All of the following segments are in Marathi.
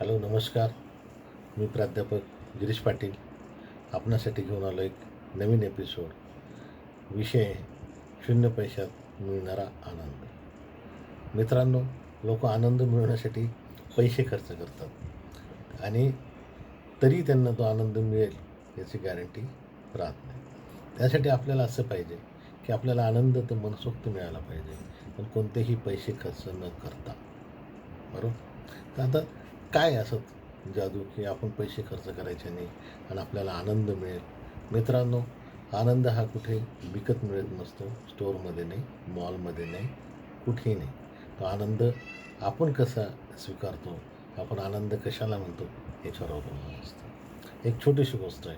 हॅलो नमस्कार. मी प्राध्यापक गिरीश पाटील. आपणासाठी घेऊन आलो एक नवीन एपिसोड विषय शून्य पैशात मिळणारा आनंद. मित्रांनो लोक आनंद मिळवण्यासाठी पैसे खर्च करतात. आणि तरी त्यांना तो आनंद मिळेल याची गॅरंटी राहत नाही. त्यासाठी आपल्याला असं पाहिजे की आपल्याला आनंद तर मनसोक्त मिळाला पाहिजे. पण कोणतेही पैसे खर्च न करता. बरोबर? तर आता काय असत जादू की आपण पैसे खर्च करायचे नाही आणि आपल्याला आनंद मिळेल? मित्रांनो आनंद हा कुठे विकत मिळत नसतो स्टोअरमध्ये नाही मॉलमध्ये नाही कुठेही नाही. तो आनंद आपण कसा स्वीकारतो आपण आनंद कशाला म्हणतो याच्यावर अवलंबून असतो. एक छोटीशी गोष्ट आहे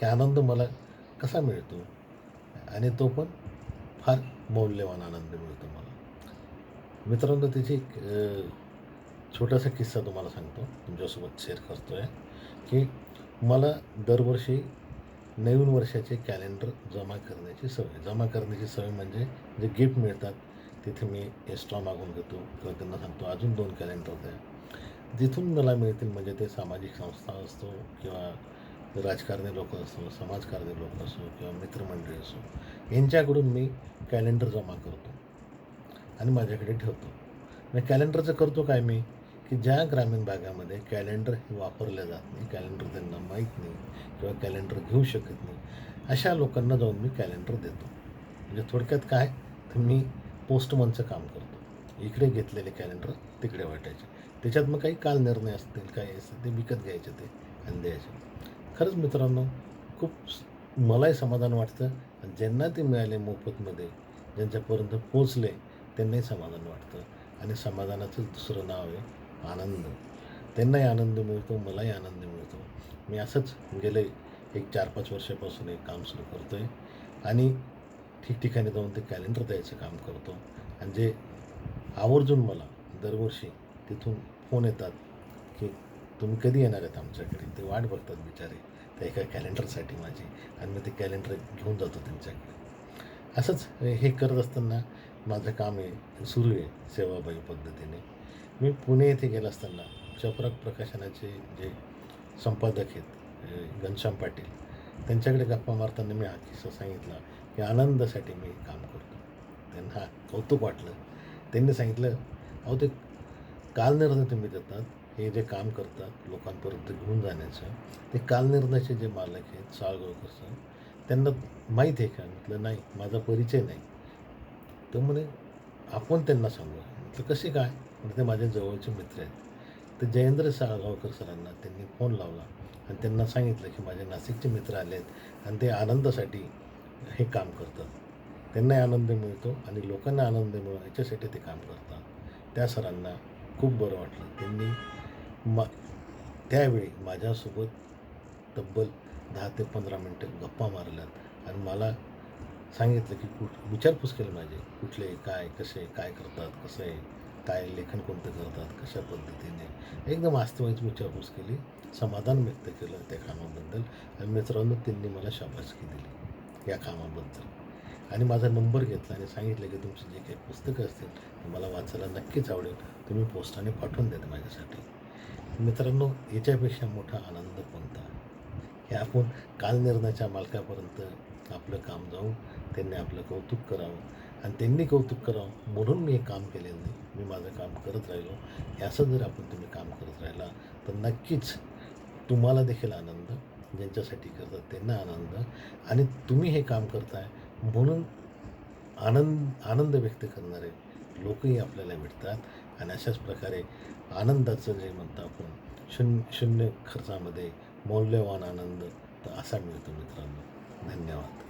की आनंद मला कसा मिळतो आणि तो पण फार मौल्यवान आनंद मिळतो मला. मित्रांनो त्याची एक छोटासा किस्सा तुम्हाला सांगतो. तुमच्यासोबत शेअर करतो आहे की मला दरवर्षी नवीन वर्षाचे कॅलेंडर जमा करण्याची सवय. जमा करण्याची सवय म्हणजे जे गिफ्ट मिळतात तिथे मी एक्स्ट्रा मागून घेतो. किंवा त्यांना सांगतो अजून दोन कॅलेंडर द्या. जिथून मला मिळतील म्हणजे ते सामाजिक संस्था असतो किंवा राजकारणी लोक असो समाजकारणी लोक असो किंवा मित्रमंडळी असो यांच्याकडून मी कॅलेंडर जमा करतो आणि माझ्याकडे ठेवतो. मी कॅलेंडरचं करतो काय मी? की ज्या ग्रामीण भागामध्ये कॅलेंडर हे वापरलं जात नाही कॅलेंडर त्यांना माहीत नाही किंवा कॅलेंडर घेऊ शकत नाही अशा लोकांना जाऊन मी कॅलेंडर देतो. म्हणजे थोडक्यात काय? तर मी पोस्टमनचं काम करतो. इकडे घेतलेले कॅलेंडर तिकडे वाटायचे. त्याच्यात मग काही काल निर्णय असतील काही असतील ते विकत घ्यायचे ते आणि द्यायचे. खरंच मित्रांनो खूप मलाही समाधान वाटतं आणि ज्यांना ते मिळाले मोफतमध्ये ज्यांच्यापर्यंत पोचले त्यांनाही समाधान वाटतं. आणि समाधानाचं दुसरं नाव आहे आनंद. त्यांनाही आनंद मिळतो मलाही आनंद मिळतो. मी असंच गेले एक चार पाच वर्षापासून एक काम सुरू करतो आहे आणि ठिकठिकाणी जाऊन ते कॅलेंडर द्यायचं काम करतो. आणि जे आवर्जून मला दरवर्षी तिथून फोन येतात की तुम्ही कधी येणार आहेत आमच्याकडे ते वाट बघतात बिचारे. त्या एका कॅलेंडरसाठी माझी आणि मी ते कॅलेंडर घेऊन जातो त्यांच्याकडे. असंच हे करत असताना माझं काम आहे सुरू आहे सेवाबाई पद्धतीने. मी पुणे येथे गेला असताना चपराक प्रकाशनाचे जे संपादक आहेत घनश्याम पाटील त्यांच्याकडे गप्पा मारताना मी हा किस्सा सांगितला की आनंदासाठी मी काम करतो. त्यांना कौतुक वाटलं. त्यांनी सांगितलं अहो ते कालनिर्णय तुम्ही देतात हे जे काम करतात लोकांपर्यंत घेऊन जाण्याचं ते कालनिर्णयाचे जे मालक आहेत साळगावकर सर त्यांना माहीत आहे का? म्हटलं नाही माझा परिचय नाही. तर म्हणे आपण त्यांना सांगू. म्हटलं कसे काय? आणि ते माझ्या जवळचे मित्र आहेत. तर जयेंद्र साळगावकर सरांना त्यांनी फोन लावला आणि त्यांना सांगितलं की माझे नाशिकचे मित्र आले आहेत आणि ते आनंदासाठी हे काम करतात. त्यांनाही आनंद मिळतो आणि लोकांना आनंद मिळो याच्यासाठी ते काम करतात. त्या सरांना खूप बरं वाटलं. त्यांनी मा त्यावेळी माझ्यासोबत तब्बल दहा ते पंधरा मिनटं गप्पा मारल्यात आणि मला सांगितलं की कुठ विचारपूस केली माझी कुठले काय कसे काय करतात कसं आहे? काय लेखन कोणतं करतात कशा पद्धतीने? एकदम आस्थेवाईची विचारपूस केली समाधान व्यक्त केलं त्या कामाबद्दल आणि मित्रांनो त्यांनी मला शाबासकी दिली या कामाबद्दल. आणि माझा नंबर घेतला आणि सांगितलं की तुमचे जे काही पुस्तकं असतील ते मला वाचायला नक्कीच आवडेल. तुम्ही पोस्टाने पाठवून द्या माझ्यासाठी. मित्रांनो याच्यापेक्षा मोठा आनंद कोणता? हे आपण कालनिर्णयाच्या मालकापर्यंत आपलं काम जाऊन त्यांनी आपलं कौतुक करावं. आणि त्यांनी कौतुक करावं म्हणून मी हे काम केलेलं नाही. मी माझं काम करत राहिलो. हे असं जर आपण तुम्ही काम करत राहिला तर नक्कीच तुम्हाला देखील आनंद ज्यांच्यासाठी करतात त्यांना आनंद. आणि तुम्ही हे काम करताय म्हणून आनंद आनंद व्यक्त करणारे लोकही आपल्याला भेटतात. आणि अशाच प्रकारे आनंदाचं जे म्हणतो आपण शून्य शून्य खर्चामध्ये मौल्यवान आनंद तर असा मिळतो मित्रांनो. धन्यवाद.